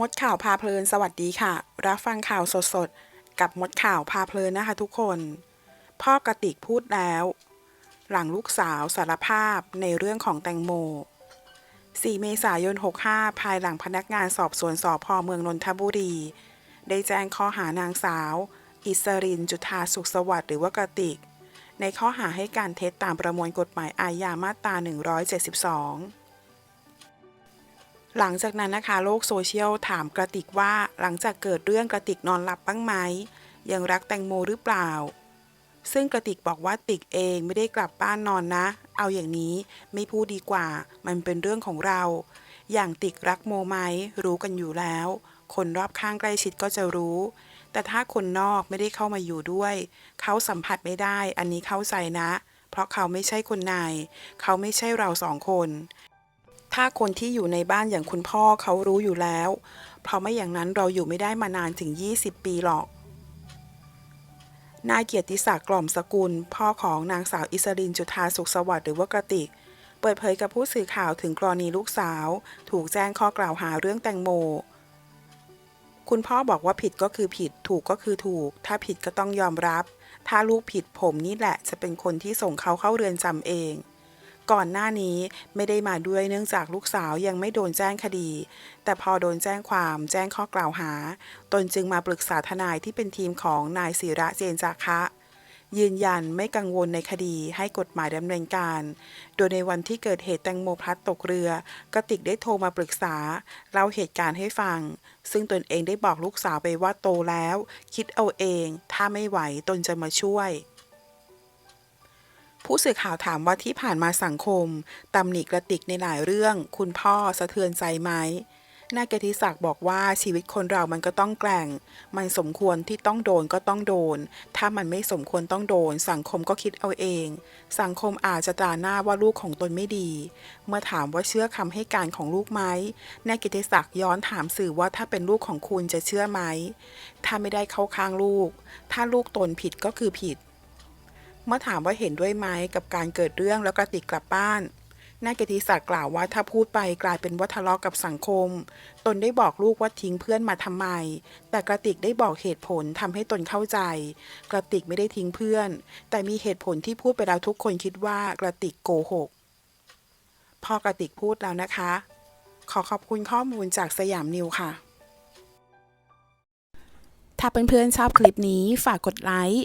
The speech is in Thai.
มดข่าวพาเพลินสวัสดีค่ะ รับฟังข่าวสดๆ กับมดข่าวพาเพลินนะคะทุกคน พ่อกระติกพูดแล้ว หลังลูกสาวสารภาพในเรื่องของแตงโม 4 เมษายน 65 ภายหลังพนักงานสอบสวนสพเมืองนนทบุรี ได้แจ้งข้อหานางสาว อิสรินจุธาสุขสวัสดิ์หรือว่ากระติก ในข้อหาให้การเท็จตามประมวลกฎหมายอาญามาตรา 172 หลังจากนั้นนะคะโลกโซเชียลถามกระติกว่าหลังจากเกิดเรื่องกระติกนอนหลับบ้างไหม ยังรักแตงโมหรือเปล่า ซึ่งกระติกบอกว่าติกเองไม่ได้กลับบ้านนอนนะ เอาอย่างนี้ไม่พูดดีกว่า มันเป็นเรื่องของเรา อย่างติกรักโมไหมรู้กันอยู่แล้ว คนรอบข้างใกล้ชิดก็จะรู้ แต่ถ้าคนนอกไม่ได้เข้ามาอยู่ด้วย เขาสัมผัสไม่ได้ อันนี้เข้าใจนะ เพราะเขาไม่ใช่คนใน เขาไม่ใช่เราสองคน ถ้าคนที่อยู่ในบ้านอย่างคุณพ่อเขารู้อยู่แล้ว เพราะไม่อย่างนั้นเราอยู่ไม่ได้มานานถึง 20 ปีหรอก นายเกียรติศักดิ์กล่อมสกุล พ่อของนางสาวอิสรินจุธาสุขสวัสดิ์หรือว่ากระติก เปิดเผยกับผู้สื่อข่าวถึงกรณีลูกสาว ถูกแจ้งข้อกล่าวหาเรื่องแตงโม คุณพ่อบอกว่าผิดก็คือผิด ถูกก็คือถูก ถ้าผิดก็ต้องยอมรับ ถ้าลูกผิดผมนี่แหละจะเป็นคนที่ส่งเขาเข้าเรือนจำเอง ก่อนหน้านี้ไม่ได้มาด้วยเนื่องจากลูกสาวยังไม่โดนแจ้งคดี แต่พอโดนแจ้งความแจ้งข้อกล่าวหา ตนจึงมาปรึกษาทนายที่เป็นทีมของนายศิระเจนจาคะยืนยันไม่กังวลในคดีให้กฎหมายดำเนินการ โดยในวันที่เกิดเหตุแตงโมพลัดตกเรือกระติกได้โทรมาปรึกษาเล่าเหตุการณ์ให้ฟัง ซึ่งตนเองได้บอกลูกสาวไปว่าโตแล้ว คิดเอาเอง ถ้าไม่ไหวตนจะมาช่วย ผู้สื่อข่าวถามว่าที่ผ่านมาสังคมตำหนิกระติกในหลายเรื่อง คุณพ่อสะเทือนใจไหมนายกติศักดิ์บอกว่าชีวิตคนเรามันก็ต้องแกร่ง มันสมควรที่ต้องโดนก็ต้องโดน ถ้ามันไม่สมควรต้องโดน สังคมก็คิดเอาเอง สังคมอาจจะตราหน้าว่าลูกของตนไม่ดี เมื่อถามว่าเชื่อคำให้การของลูกไหมนายกิติศักดิ์ย้อนถามสื่อว่าถ้าเป็นลูกของคุณจะเชื่อไหม ถ้าไม่ได้เข้าข้างลูก ถ้าลูกตนผิดก็คือผิด เมื่อถามว่าเห็นด้วยไหมกับการเกิดเรื่องแล้วกระติกกลับบ้านนายกิติศักดิ์กล่าวว่าถ้าพูดไปกลายเป็นว่าทะเลาะกับสังคม ตนได้บอกลูกว่าทิ้งเพื่อนมาทำไม แต่กระติกได้บอกเหตุผลทำให้ตนเข้าใจ กระติกไม่ได้ทิ้งเพื่อน แต่มีเหตุผลที่พูดไปแล้วทุกคนคิดว่ากระติกโกหกพ่อกระติกพูดแล้วนะคะ ขอขอบคุณข้อมูลจากสยามนิวค่ะ ถ้าเพื่อนๆชอบคลิปนี้ฝากกดไลค์